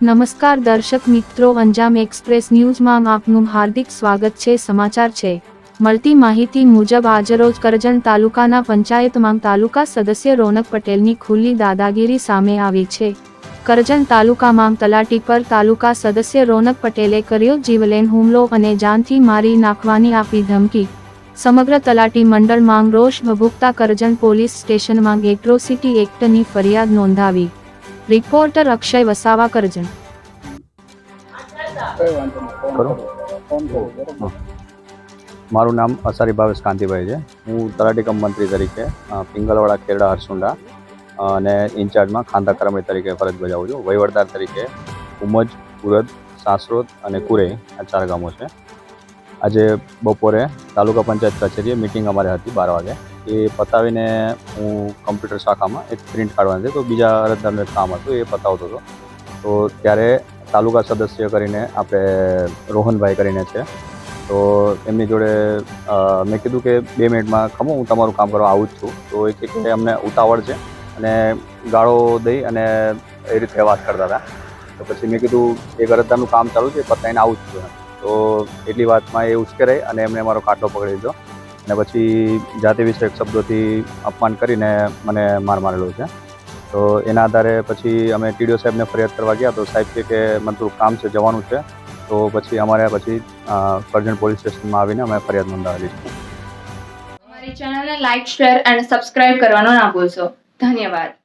નમસ્કાર દર્શક મિત્રો, અંજામ એક્સપ્રેસ ન્યૂઝમાં આપનું હાર્દિક સ્વાગત છે. સમાચાર છે. મળતી માહિતી મુજબ આજરોજ કરજણ તાલુકાના પંચાયતમાં તાલુકા સદસ્ય રોનક પટેલની ખુલ્લી દાદાગીરી સામે આવી છે. કરજણ તાલુકામાં તલાટી પર તાલુકા સદસ્ય રોનક પટેલે કર્યો જીવલેન હુમલો અને જાનથી મારી નાખવાની આપી ધમકી. સમગ્ર તલાટી મંડળ માંગ રોષ ભભૂકતા કરજણ પોલીસ સ્ટેશનમાં એટ્રોસિટી એક્ટની ફરિયાદ નોંધાવી. રિપોર્ટર અક્ષય વસાવા કરજણ કરો મારું નામ અસારી ભાવેશ કાંતિભાઈ છે. હું તલાટી કમ મંત્રી તરીકે પિંગલવાડા ખેરડા હરસુંડા અને ઇન્ચાર્જમાં ખાંધા કરમણી તરીકે ફરજ બજાવું છું. વહીવટદાર તરીકે ઉમજ, ઉરદ, સાસરોદ અને કુરે આ ચાર ગામો છે. આજે બપોરે તાલુકા પંચાયત કચેરીએ મિટિંગ અમારે હતી બાર વાગે. એ પતાવીને હું કમ્પ્યુટર શાખામાં એક પ્રિન્ટ કાઢવાની હતી. તો બીજા અરજદારનું એક કામ હતું, એ પતાવતો હતો. તો ત્યારે તાલુકા સદસ્ય કરીને આપણે રોહનભાઈ કરીને છે. તો એમની જોડે મેં કીધું કે બે મિનિટમાં ખમો, હું તમારું કામ કરવા આવું જ છું. તો એ કહે કે અમને ઉતાવળ છે અને ગાળો દઈ અને એ રીતે વાત કરતા હતા. તો પછી મેં કીધું, એક અરજદારનું કામ ચાલુ છે, પતાવીને આવું જ છું. તો એટલી વાતમાં એ ઉશ્કેરાઈ અને એમણે મારો કાંટો પકડી લીધો. અને પછી જાતિ વિષયક શબ્દોથી અપમાન કરીને મને માર મારેલો છે. તો એના આધારે પછી અમે ટીડીઓ સાહેબને ફરિયાદ કરવા ગયા તો સાહેબ કહે કે મને થોડું કામ છે, જવાનું છે. તો પછી અમારે પછી કરજણ પોલીસ સ્ટેશનમાં આવીને અમે ફરિયાદ નોંધાવેલી છે. અમારી ચેનલને લાઇક શેર એન્ડ સબસ્ક્રાઇબ કરવાનું ના ભૂલશો. ધન્યવાદ.